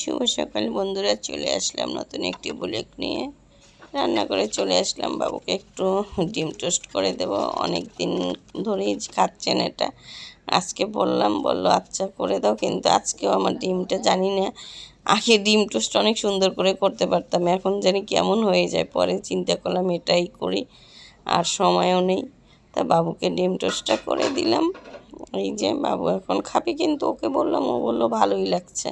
শুভ সকাল বন্ধুরা, চলে আসলাম নতুন একটি বুলেট নিয়ে। রান্না করে চলে আসলাম, বাবুকে একটু ডিম টোস্ট করে দেব। অনেক দিন ধরেই খাচ্ছেন এটা। আজকে বললাম, বলল আচ্ছা করে দাও। কিন্তু আজকেও আমার ডিমটা জানি না। আগে ডিম টোস্ট অনেক সুন্দর করে করতে পারতাম, এখন জানি কেমন হয়ে যায়। পরে চিন্তা করলাম, এটাই করি, আর সময়ও নেই। তা বাবুকে ডিম টোস্টটা করে দিলাম। এই যে বাবু এখন খাবে কিন্তু ওকে বললাম, ও বলল ভালোই লাগছে।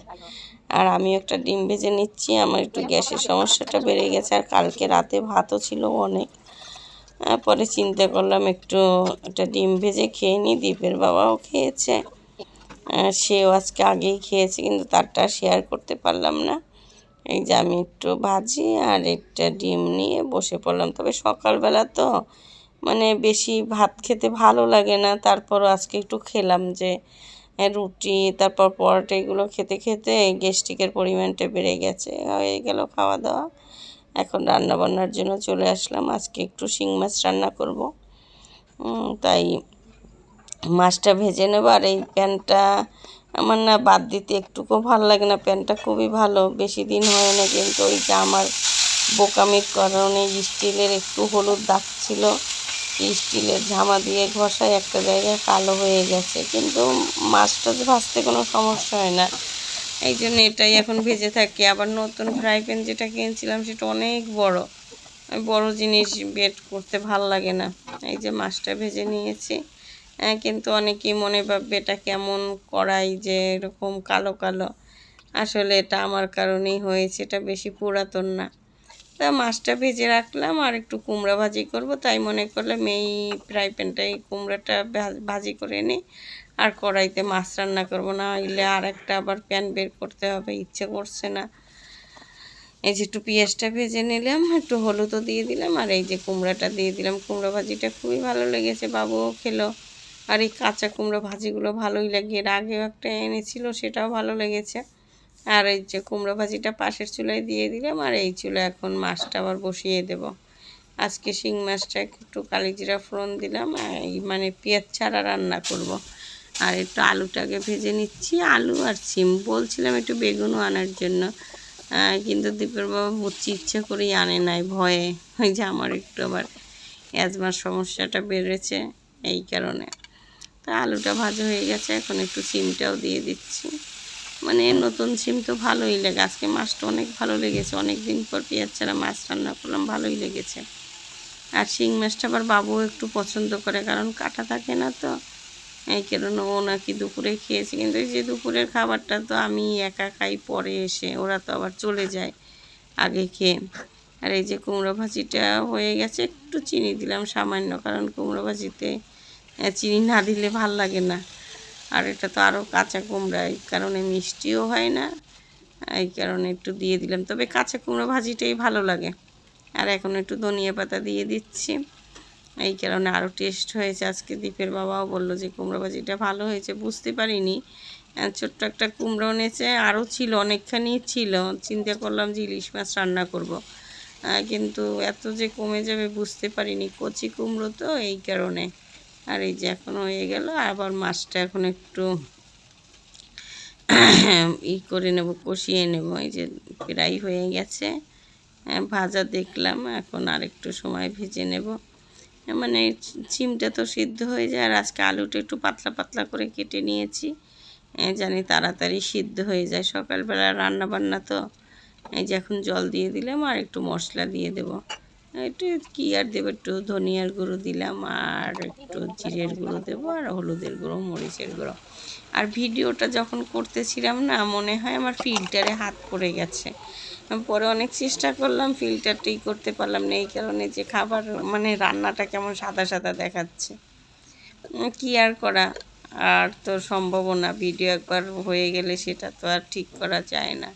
আর আমি একটা ডিম ভেজে নিচ্ছি, আমার একটু গ্যাসের সমস্যাটা বেড়ে গেছে, আর কালকে রাতে ভাতও ছিল অনেক। পরে চিন্তা করলাম একটু একটা ডিম ভেজে খেয়ে নিই দ্বীপের বাবাও খেয়েছে। সেও আজকে আগেই খেয়েছে, কিন্তু তারটা শেয়ার করতে পারলাম না। এই যে আমি একটু ভাজি আর একটা ডিম নিয়ে বসে পড়লাম। তবে সকালবেলা তো মানে বেশি ভাত খেতে ভালো লাগে না। তারপর আজকে একটু খেলাম যে রুটি, তারপর পরোটা এগুলো খেতে খেতে গ্যাস্ট্রিকের পরিমাণটা বেড়ে গেছে। হয়ে গেল খাওয়া দাওয়া এখন রান্না বান্নার জন্য চলে আসলাম। আজকে একটু শিং মাছ রান্না করব। তাই মাছটা ভেজে নেব। আর এই প্যানটা আমার না বাদ দিতে একটুকুও ভালো লাগে না। প্যানটা খুবই ভালো। বেশি দিন হয় না, কিন্তু ওই যে আমার বোকামির কারণে স্টিলের একটু হলুদ দাগ ছিল। স্টিলের ঝামা দিয়ে ঘষায় একটা জায়গায় কালো হয়ে গেছে। কিন্তু মাছটা ভাজতে কোনো সমস্যা হয় না। এই জন্য এটাই এখন ভেজে থাকি। আবার নতুন ফ্রাই প্যান যেটা কিনেছিলাম সেটা অনেক বড়। বড় জিনিস বেট করতে ভালো লাগে না। এই যে মাছটা ভেজে নিয়েছি। হ্যাঁ কিন্তু অনেকেই মনে ভাববে এটা কেমন করাই যে এরকম কালো কালো। আসলে এটা আমার কারণেই হয়েছে। এটা বেশি পুরাতন না। তা মাছটা ভেজে রাখলাম আর একটু কুমড়া ভাজি করব। তাই মনে করলাম এই ফ্রাই প্যানটাই কুমড়াটা ভাজি করে নিই আর কড়াইতে মাছ রান্না করব না হইলে আর একটা আবার প্যান বের করতে হবে, ইচ্ছে করছে না। এই যে একটু পেঁয়াজটা ভেজে নিলাম, একটু হলুদও দিয়ে দিলাম আর এই যে কুমড়াটা দিয়ে দিলাম। কুমড়া ভাজিটা খুবই ভালো লেগেছে, বাবুও খেলো। আর এই কাঁচা কুমড়ো ভাজিগুলো ভালোই লাগে। এর আগেও একটা এনেছিল, সেটাও ভালো লেগেছে। আর এই যে কুমড়ো ভাজিটা পাশের চুলায় দিয়ে দিলাম, আর এই চুলায় এখন মাছটা আবার বসিয়ে দেব। আজকে শিং মাছটা একটু কালিজিরা ফোড়ন দিলাম মানে পেঁয়াজ ছাড়া রান্না করব। আর একটু আলুটাকে ভেজে নিচ্ছি, আলু আর সিম বলছিলাম একটু বেগুনও আনার জন্য কিন্তু দীপের বাবা বুঝছি ইচ্ছে করেই আনে নাই, ভয়ে। ওই যে আমার একটু আবার অ্যাজমার সমস্যাটা বেড়েছে এই কারণে। তা আলুটা ভাজা হয়ে গেছে, এখন একটু সিমটাও দিয়ে দিচ্ছি। মানে নতুন সিম তো ভালোই লেগে, আজকে মাছটা অনেক ভালো লেগেছে অনেক দিন পর পেঁয়াজ ছাড়া মাছ রান্না করলাম, ভালোই লেগেছে। আর শিং মাছটা আবার বাবু একটু পছন্দ করে, কারণ কাটা থাকে না তো, এই কারণে ও নাকি দুপুরে খেয়েছে, কিন্তু এই যে দুপুরের খাবারটা তো আমি একা খাই পরে এসে, ওরা তো আবার চলে যায় আগে খেয়ে। আর এই যে কুমড়ো ভাজিটা হয়ে গেছে, একটু চিনি দিলাম সামান্য, কারণ কুমড়ো ভাজিতে চিনি না দিলে ভালো লাগে না। আর এটা তো আরও কাঁচা কুমড়া, এই কারণে মিষ্টিও হয় না, এই কারণে একটু দিয়ে দিলাম। তবে কাঁচা কুমড়ো ভাজিটাই ভালো লাগে। আর এখন একটু ধনিয়া পাতা দিয়ে দিচ্ছি। এই কারণে আরও টেস্ট হয়েছে। আজকে দ্বীপের বাবাও বলল যে, কুমড়ো ভাজিটা ভালো হয়েছে। বুঝতে পারিনি। ছোট্ট একটা কুমড়ো এনেছে। আরও ছিল, অনেকখানি ছিল। চিন্তা করলাম যে ইলিশ মাছ রান্না করব। কিন্তু এত যে কমে যাবে বুঝতে পারিনি। কচি কুমড়ো তো এই কারণে। আর এই যে এখন হয়ে গেল, আবার মাছটা এখন একটু ই করে নেব, কষিয়ে নেব। এই যে প্রায় হয়ে গেছে। ভাজা দেখলাম, এখন আর একটু সময় ভেজে নেব। মানে চিমটা তো সিদ্ধ হয়ে যায়, আর আজকে আলুটা একটু পাতলা পাতলা করে কেটে নিয়েছি। জানি তাড়াতাড়ি সিদ্ধ হয়ে যায়। সকালবেলা রান্না বান্না তো, এই যে এখন জল দিয়ে দিলাম, আর একটু মশলা দিয়ে দেবো। একটু কী আর দেবো? একটু ধনিয়ার গুঁড়ো দিলাম আর একটু জিরের গুঁড়ো দেবো আর হলুদের গুঁড়ো, মরিচের গুঁড়ো। আর ভিডিওটা যখন করতেছিলাম না, মনে হয় আমার ফিল্টারে হাত পড়ে গেছে। পরে অনেক চেষ্টা করলাম, ফিল্টারটাই করতে পারলাম না, এই কারণে যে খাবার মানে রান্নাটা কেমন সাদা সাদা দেখাচ্ছে। কি আর করা? আর তো সম্ভব না, ভিডিও একবার হয়ে গেলে সেটা তো আর ঠিক করা যায় না।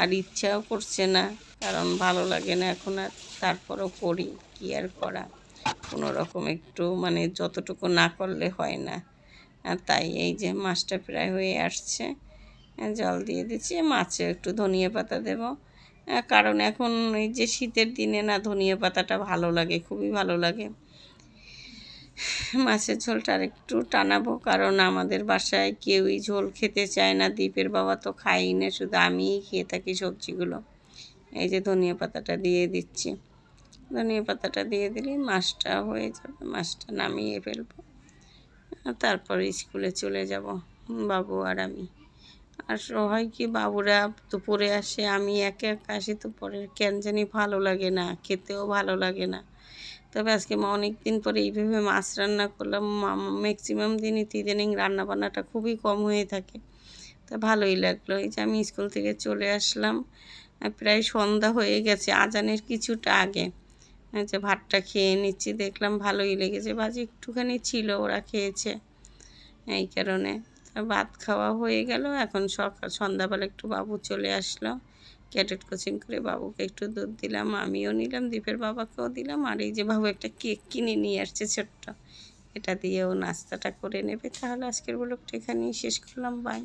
আর ইচ্ছাও করছে না, কারণ ভালো লাগে না এখন আর তারপরও করি, কী আর করা? কোনো রকম একটু মানে যতটুকু না করলে হয় না। তাই এই যে মাছটা প্রায় হয়ে আসছে জল দিয়ে দিচ্ছি, মাছে একটু ধনিয়া পাতা দেব। কারণ এখন এই যে শীতের দিনে না ধনিয়া পাতাটা ভালো লাগে, খুবই ভালো লাগে। মাছের ঝোলটা আর একটু টানাবো, কারণ আমাদের বাসায় কেউই ঝোল খেতে চায় না। দ্বীপের বাবা তো খাই না, শুধু আমিই খেয়ে থাকি সবজিগুলো। এই যে ধনিয়া পাতাটা দিয়ে দিচ্ছি। ধনিয়া পাতাটা দিয়ে দিলে মাছটা হয়ে যাবে, মাছটা নামিয়ে ফেলব। তারপরে স্কুলে চলে যাব, বাবু আর আমি। আর হয় কি, বাবুরা দুপুরে আসে, আমি একে একা আসি তো পরে কেন জানি ভালো লাগে না, খেতেও ভালো লাগে না। তবে আজকে মা অনেক দিন পরে এইভাবে মাছ রান্না করলাম। ম্যাক্সিমাম দিনই রান্না বান্নাটা খুবই কম হয়ে থাকে। তা ভালোই লাগল। এই যে আমি স্কুল থেকে চলে আসলাম। প্রায় সন্ধ্যা হয়ে গেছে আজানের কিছুটা আগে। যে ভাতটা খেয়ে নিচ্ছি, দেখলাম ভালোই লেগেছে। বাজে একটুখানি ছিল, ওরা খেয়েছে এই কারণে। ভাত খাওয়া হয়ে গেল। এখন সকাল, সন্ধ্যাবেলা একটু বাবু চলে আসলো। ক্যাটেট কোচিং করে বাবুকে একটু দুধ দিলাম, আমিও নিলাম দ্বীপের বাবাকেও দিলাম, আর এই যে বাবু একটা কেক কিনে নিয়ে আসছে ছোট্ট, এটা দিয়েও নাস্তাটা করে নেবে। তাহলে আজকের ব্লগটা এখানেই শেষ করলাম বাই